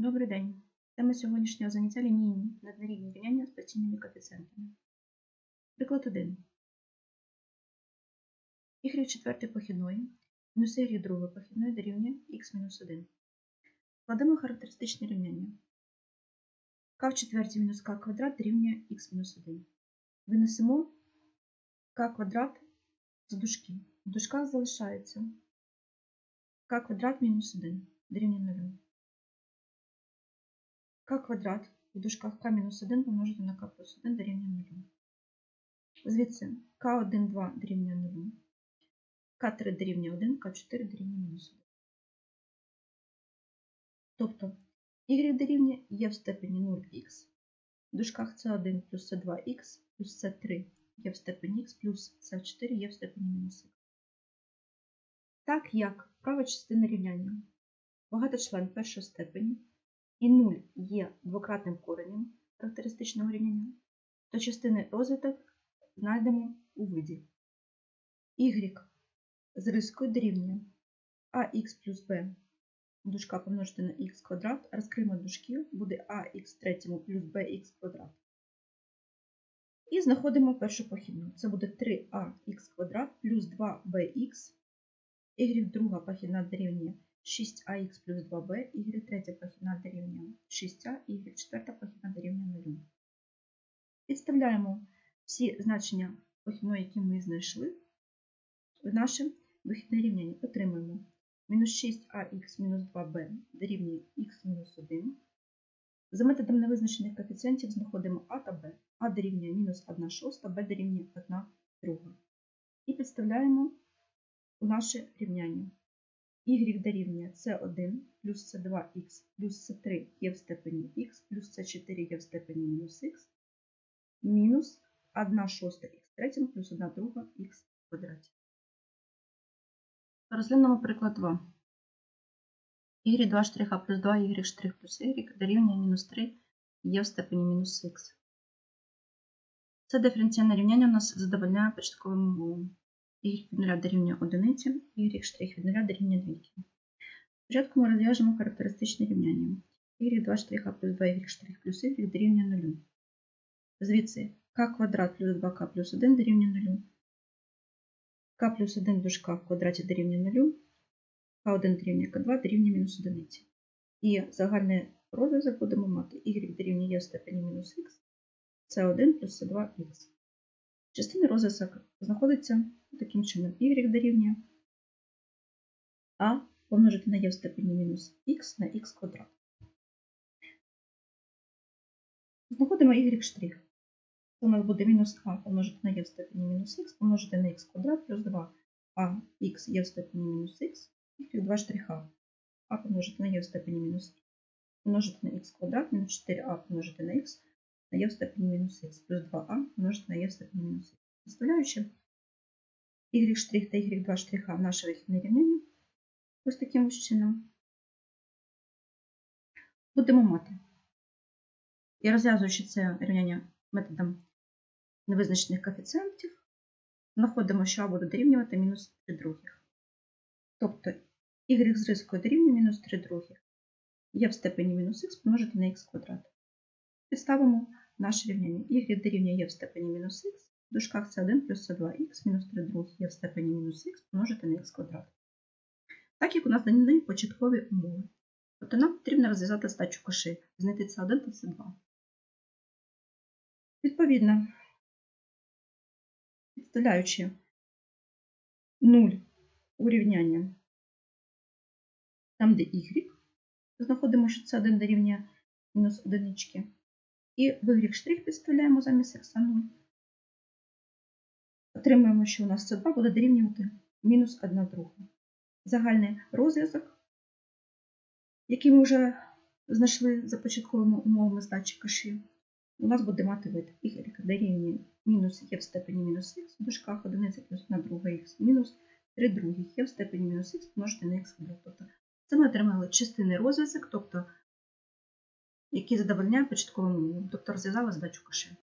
Добрий день. Тема сьогоднішнього заняття лінійні наднарівні рівняння з постійними коефіцієнтами. Приклад 1. y четвертої похідної мінус y другої похідної дорівнює x-1. Складемо характеристичне рівняння. k в четвертій мінус k квадрат дорівнює x-1. Винесемо k квадрат з дужки. В дужках залишається k квадрат мінус 1 дорівнює 0. K квадрат в дужках k мінус 1 помножити на k плюс 1 дорівнює 0. Звідси k1, 2 дорівнює 0, k3 дорівнює 1, k4 дорівнює мінус 1. Тобто y дорівнює є в степені 0х, в дужках c1 плюс c2х плюс c3 є в степені х плюс c4 є в степені мінус х. Так як права частина рівняння багаточлен першої степені і 0 є двократним коренем характеристичного рівняння, то частини розвиток знайдемо у виді. y з рискою дорівнює ax плюс b дужка помножити на х квадрат, розкриємо дужки, буде ax третьому плюс bx квадрат. І знаходимо першу похідну. Це буде 3ax квадрат плюс 2bx, y друга похідна дорівнює 6ax плюс 2b, y третя похідна дорівнює 6а, y четверта похідна дорівнює 0. Підставляємо всі значення похідної, які ми знайшли, в наше вихідне рівняння. Отримаємо мінус 6ax мінус 2b дорівнює х мінус 1. За методом невизначених коефіцієнтів знаходимо а та b. а дорівнює мінус 1 шоста, b дорівнює 1 друга. І підставляємо у наше рівняння y дорівнює c1 плюс c2х плюс c3 є в степені х плюс c4 є в степені мінус х мінус 1 шоста х третьому плюс 1 друга х квадраті. Розглянемо приклад 2. y2 штриха плюс 2 y штрих плюс y дорівнює мінус 3 є в степені мінус х. Це диференційне рівняння у нас задовольняє початковим умовам y від 0 дорівнює 1, y від 0 дорівнює 2. Спочатку ми розв'яжемо характеристичне рівняння. y2 штриха плюс 2y плюс y дорівнює 0. Звідси k квадрат плюс 2k плюс 1 дорівнює 0. k плюс 1 в дужках в квадраті дорівнює 0. k1 дорівнює k2 дорівнює мінус 1. І загальний розв'язок будемо мати y дорівнює в степені мінус х, c1 плюс c2х. Частина розв'язок знаходиться таким чином y дорівнює а помножити на є в степені мінус х на х квадрат. Знаходимо y штрих. Це у нас буде мінус а помножити на є в степені мінус х, помножити на х квадрат плюс 2 а х є в степені мінус х, y 2 штриха. а помножити на є в степені мінус х, помножити на х квадрат, мінус 4а помножити на х, на є в степені мінус х, плюс 2а помножити на є в степені мінус х. Підставляючи y та y2 штриха в наше вихідне рівняння, ось таким чином, будемо мати. І розв'язуючи це рівняння методом невизначених коефіцієнтів, знаходимо, що а буде дорівнювати мінус 3 других. Тобто y з рискою дорівнює мінус 3 других. Є в степені мінус х помножити на х квадрат. Підставимо наше рівняння. y дорівнює є в степені мінус х, в дужках c1 плюс c2х мінус 3 других є в степені мінус х помножити на х квадрат. Так як у нас дані початкові умови. Тобто нам потрібно розв'язати здачу коши, знайти c1 та c2. Відповідно, підставляючи 0 у рівняння там, де y, знаходимо, що c1 дорівнює мінус 1, і в y підставляємо замість х 0. Отримуємо, що у нас c2 буде дорівнювати мінус 1 друга. Загальний розв'язок, який ми вже знайшли за початковими умовами здачі каші, у нас буде мати вид y дорівнює мінус є в степені мінус х, в дужках 1 плюс 1 друга х, мінус 3 других є в степені мінус х помножити на х. Тобто це ми отримали частинний розв'язок, тобто, який задовольняє початковим умовам, тобто розв'язали задачу каші.